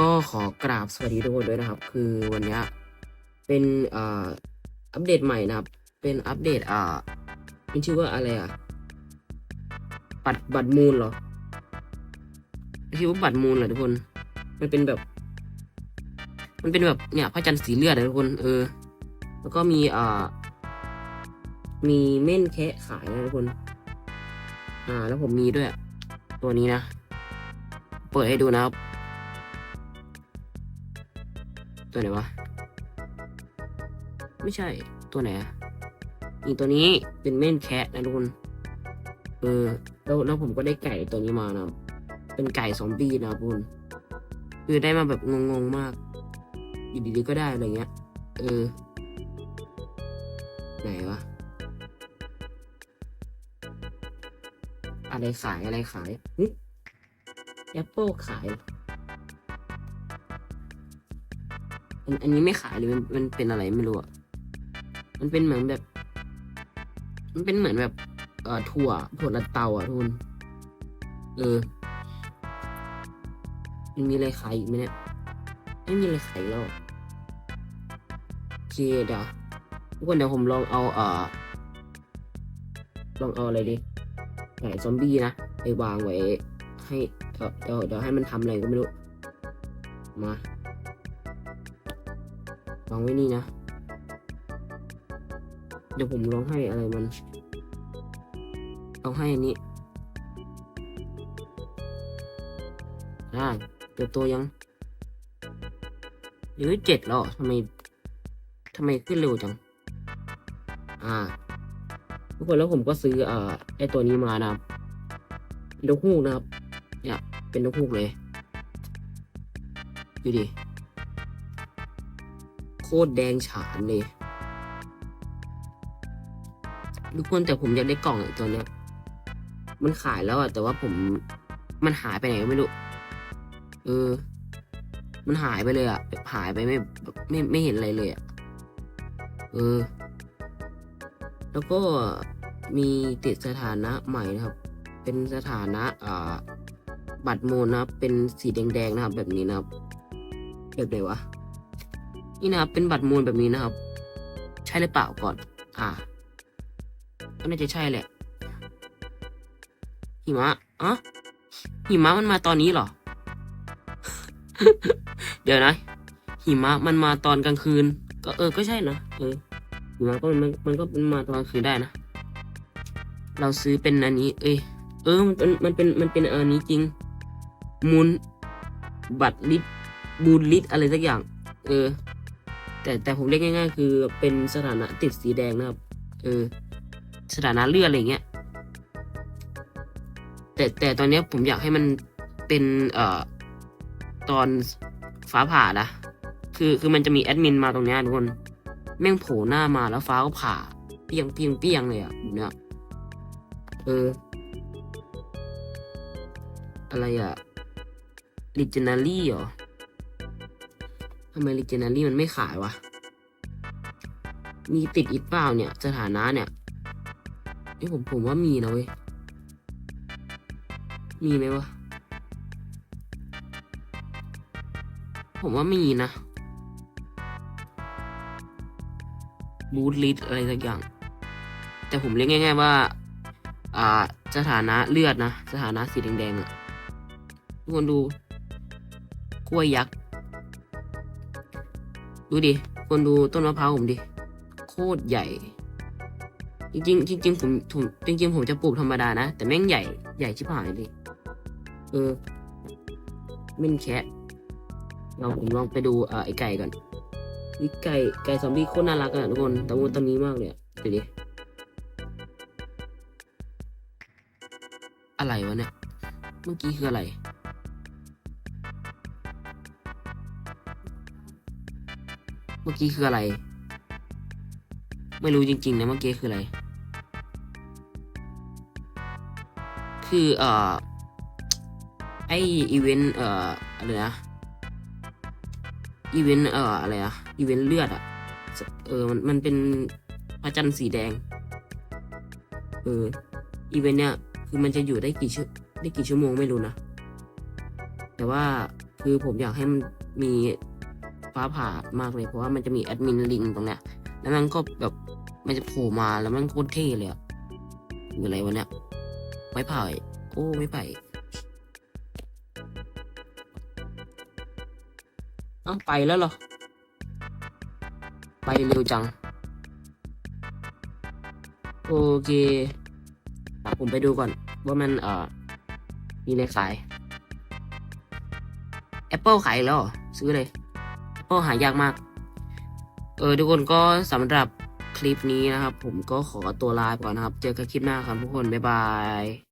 ก็ขอกราบสวัสดีทุกคนด้วยนะครับ คือวันนี้เป็นอ่าอัปเดตใหม่นะครับ เป็นอัปเดตอ่ามันชื่อว่าอะไรอะบัตรบัตรมูลเหรอชื่อว่าบัตรมูลเหรอทุกคน มันเป็นแบบ มันเป็นแบบเนี่ยพระจันทร์สีเลือดนะทุกคน เออ แล้วก็มีอ่ามีเม่นแคะขายนะทุกคน อ่า แล้วผมมีด้วย ตัวนี้นะ เปิดให้ดูนะครับ ตัวไหนวะ ไม่ใช่ตัวไหนอะอีตัวนี้เป็นเม่นแคะนะทุกคนเออแล้วแล้วผมก็ได้ไก่ตัวนี้มานะเป็นไก่ซอมบี้นะทุกคนคือได้มาแบบงงๆมากอยู่ดีๆก็ได้อะไรเงี้ย เออ ไหนวะ อะไรขายอะไรขายแอปเปิลขาย อันอันนี้ไม่ขายหรือมันมันเป็นอะไรไม่รู้อะ มันเป็นเหมือนแบบ มันเป็นเหมือนแบบ เอ่อถั่วถั่วลเตาอะทุกคนเออมันมีอะไรขายอีกไหมเนี่ย ไม่มีอะไรขายแล้วโอเคเดี๋ยวทุกคนเดี๋ยวผมลองเอาเอ่อลองเอาอะไรดีไก่ซอมบี้นะไปวางไว้ให้เดี๋ยวเดี๋ยวให้มันทำอะไรก็ไม่รู้ มา วางไว้นี่นะ เดี๋ยวผมลองให้อะไรมันลองให้อันนี้อ่าเดี๋ยวตัวยังหรือเจ็ดแล้วทำไมทำไมขึ้นเร็วจัง อ่า ทุกคนแล้วผมก็ซื้ออ่าไอตัวนี้มานะครับนกฮูกนะครับ เนี่ย เป็นนกฮูกเลย ดูดิ โคตรแดงฉานเลย ทุกคนแต่ผมอยากได้กล่องไอ้ตัวเนี้ย มันขายแล้วอะแต่ว่าผมมันหายไปไหนก็ไม่รู้ เออ มันหายไปเลยอะหายไปไม่ไม่ไม่เห็นอะไรเลยอะเออ แล้วก็มีติดสถานะใหม่นะครับ เป็นสถานะอ่าบัตรโมนนะครับเป็นสีแดงๆนะครับ แบบนี้นะครับแบบไหนวะ นี่นะครับ เป็นบัตรมูลแบบนี้นะครับ ใช่หรือเปล่าก่อน อ่า ก็น่าจะใช่แหละ หิมะอ๋อหิมะมันมาตอนนี้เหรอ เดี๋ยวนะ หิมะมันมาตอนกลางคืน ก็เออ ก็ใช่นะเออหิมะก็มันมันก็มันมาตอนกลางคืนได้นะ เราซื้อเป็นอันนี้ เอ้ย เออ มันเป็น มันเป็น มันเป็นอันนี้จริง มูลบัตรลิตบูลลิตอะไรสักอย่าง เออ แต่แต่ผมเรียกง่าย ๆ คือเป็นสถานะติดสีแดงนะครับ เออ สถานะเลือดอะไรเงี้ย แต่แต่ตอนนี้ผมอยากให้มันเป็นเอ่อตอนฟ้าผ่านะคือคือมันจะมีแอดมินมาตรงนี้ทุกคน แม่งโผล่หน้ามาแล้วฟ้าก็ผ่า เปียงเปียงเปียงเลยอะเนี่ยเออ อะไรอะลิเจนารี่เหรอ ทำไมลิเจนารี่มันไม่ขายวะ มีติดอีกเปล่าเนี่ย สถานะเนี่ยไอ้ยผมผมว่ามีนะเว้ย มีไหมวะ ผมว่ามีนะ บูทลิสอะไรสักอย่าง แต่ผมเรียกง่าย ๆ ว่า อ่า สถานะเลือดนะ สถานะสีแดงๆอะทุกคนดู กล้วยยักษ์ ดูดิคนดูต้นมะพร้าวผมดิ โคตรใหญ่ จริงๆจริงๆผมผมจริงๆผมจะปลูกธรรมดานะ แต่แม่งใหญ่ใหญ่ชิบหายดิเออเม่นแคะเราผมลองไปดูเอ่อไอไก่ก่อนนี่ไก่ไก่ซอมบี้โคตรน่ารักอะทุกคนตะวันตอนนี้มากเลยดูดิอะไรวะเนี่ย เมื่อกี้คืออะไร เมื่อกี้คืออะไร ไม่รู้จริงๆนะเมื่อกี้คืออะไร คือเอ่อไออีเวนต์เอ่ออะไรนะอีเวนต์เอ่ออะไรอะอีเวนต์เลือดอะเออมันมันเป็นพระจันทร์สีแดงเอออีเวนต์เนี้ยคือมันจะอยู่ได้กี่ชั่วได้กี่ชั่วโมงไม่รู้นะแต่ว่าคือผมอยากให้มันมี ฟ้าผ่ามากเลยเพราะว่ามันจะมีแอดมินลิงตรงเนี้ยแล้วมันก็แบบมันจะโผล่มาแล้วมันโคตรเท่เลยอะคืออะไรวะเนี่ยไม้ไผ่โอ้ไม่ไผ่เอ้าไปแล้วเหรอ ไปเร็วจัง โอเคผมไปดูก่อน ว่ามันเอ่อมีอะไรขาย Apple ขายแล้วซื้อเลย หายากมาก เออทุกคนก็สำหรับคลิปนี้นะครับ ผมก็ขอตัวลาไปก่อนนะครับ เจอกันคลิปหน้าครับทุกคน บ๊ายบาย